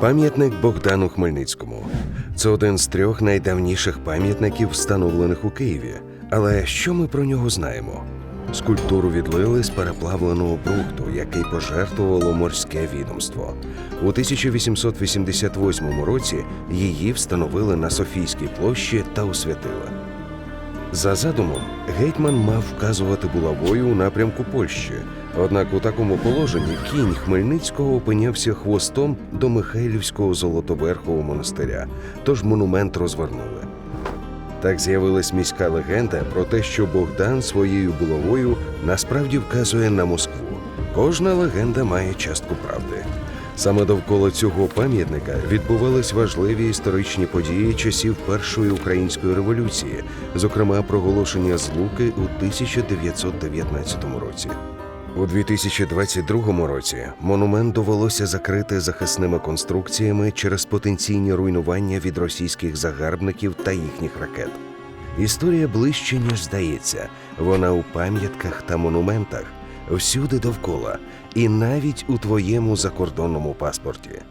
Пам'ятник Богдану Хмельницькому. Це один з трьох найдавніших пам'ятників, встановлених у Києві. Але що ми про нього знаємо? Скульптуру відлили з переплавленого брухту, який пожертвувало морське відомство. У 1888 році її встановили на Софійській площі та освятили. За задумом, гетьман мав вказувати булавою у напрямку Польщі. Однак у такому положенні кінь Хмельницького опинявся хвостом до Михайлівського золотоберхового монастиря, тож монумент розвернули. Так з'явилась міська легенда про те, що Богдан своєю булавою насправді вказує на Москву. Кожна легенда має частку правди. Саме довкола цього пам'ятника відбувались важливі історичні події часів Першої української революції, зокрема проголошення злуки у 1919 році. У 2022 році монумент довелося закрити захисними конструкціями через потенційні руйнування від російських загарбників та їхніх ракет. Історія ближче, ніж здається. Вона у пам'ятках та монументах, всюди довкола, і навіть у твоєму закордонному паспорті.